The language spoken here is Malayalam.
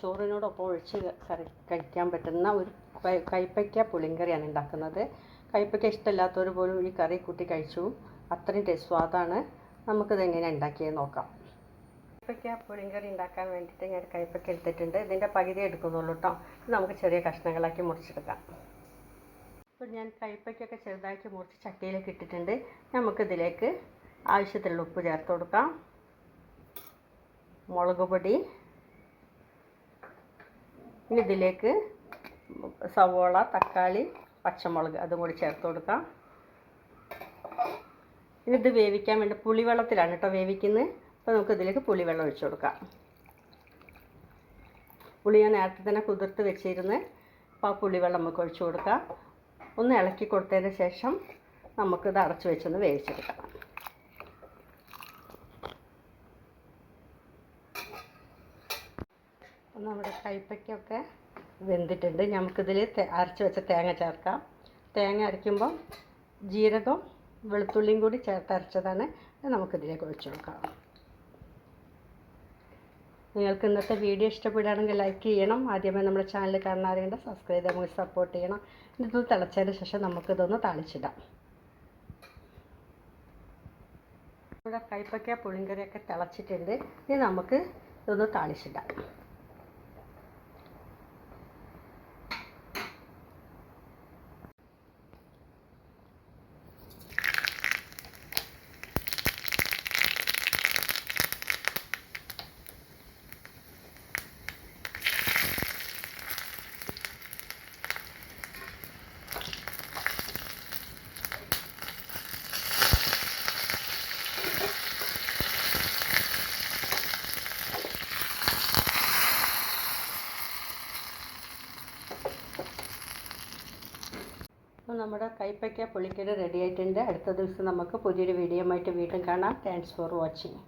ചോറിനോടൊപ്പം ഒഴിച്ച് കറി കഴിക്കാൻ പറ്റുന്ന ഒരു കൈപ്പയ്ക്ക പുളിങ്കറിയാണ് ഉണ്ടാക്കുന്നത്. കൈപ്പയ്ക്ക ഇഷ്ടമില്ലാത്തവർ പോലും ഈ കറി കൂട്ടി കഴിച്ചു. അത്രയും ടേസ്റ്റ് സ്വാദാണ് നമുക്കിത് എങ്ങനെ ഉണ്ടാക്കിയത് നോക്കാം. കൈപ്പയ്ക്ക പുളിങ്കറി ഉണ്ടാക്കാൻ വേണ്ടിയിട്ട് ഞാൻ കൈപ്പയ്ക്ക എടുത്തിട്ടുണ്ട്. ഇതിന്റെ പകുതി എടുക്കുന്നുള്ളൂ കേട്ടോ നമുക്ക് ചെറിയ കഷ്ണങ്ങളാക്കി മുറിച്ചെടുക്കാം. ഇപ്പോൾ ഞാൻ കൈപ്പയ്ക്കൊക്കെ ചെറുതാക്കി മുറിച്ച് ചട്ടിയിലേക്ക് ഇട്ടിട്ടുണ്ട്. നമുക്കിതിലേക്ക് ആവശ്യത്തിലുള്ള ഉപ്പ് ചേർത്ത് കൊടുക്കാം. മുളക് പൊടി ഇനി ഇതിലേക്ക് സവോള തക്കാളി പച്ചമുളക് അതും കൂടി ചേർത്ത് കൊടുക്കാം. ഇനി ഇത് വേവിക്കാൻ വേണ്ടി പുളിവെള്ളത്തിലാണ് കേട്ടോ വേവിക്കുന്നത്. അപ്പോൾ നമുക്ക് ഇതിലേക്ക് പുളിവെള്ളം ഒഴിച്ചു കൊടുക്കാം. പുളി ഞാൻ നേരത്തെ തന്നെ കുതിർത്ത് വെച്ചിരുന്ന് അപ്പോൾ ആ പുളിവെള്ളം നമുക്ക് ഒഴിച്ചു കൊടുക്കാം. ഒന്ന് ഇളക്കി കൊടുത്തതിന് ശേഷം നമുക്കിത് അടച്ചു വെച്ചൊന്ന് വേവിച്ചെടുക്കാം. അപ്പോൾ നമ്മുടെ കൈപ്പയ്ക്കൊക്കെ വെന്തിട്ടുണ്ട്. നമുക്കിതിൽ അരച്ച് വെച്ച തേങ്ങ ചേർക്കാം. തേങ്ങ അരയ്ക്കുമ്പോൾ ജീരകം വെളുത്തുള്ളിയും കൂടി ചേർത്ത് അരച്ചതാണ്. നമുക്കിതിലേക്ക് ഒഴിച്ചു കൊടുക്കാം. നിങ്ങൾക്ക് ഇന്നത്തെ വീഡിയോ ഇഷ്ടപ്പെടുകയാണെങ്കിൽ ലൈക്ക് ചെയ്യണം. ആദ്യമേ നമ്മുടെ ചാനൽ കാണാൻ അറിയേണ്ട സബ്സ്ക്രൈബ് ചെയ്ത് നമുക്ക് സപ്പോർട്ട് ചെയ്യണം. ഇതൊന്ന് തിളച്ചതിന് ശേഷം നമുക്കിതൊന്ന് താളിച്ചിടാം. നമ്മുടെ കൈപ്പയ്ക്ക പുളിങ്കറിയൊക്കെ തിളച്ചിട്ടുണ്ട്. ഇനി നമുക്ക് ഇതൊന്ന് താളിച്ചിടാം. അപ്പോൾ നമ്മുടെ കൈപ്പയ്ക്ക പുളിക്കറി റെഡി ആയിട്ടുണ്ട്. അടുത്ത ദിവസം നമുക്ക് പുതിയൊരു വീഡിയോ ആയിട്ട് വീണ്ടും കാണാം. Thanks for watching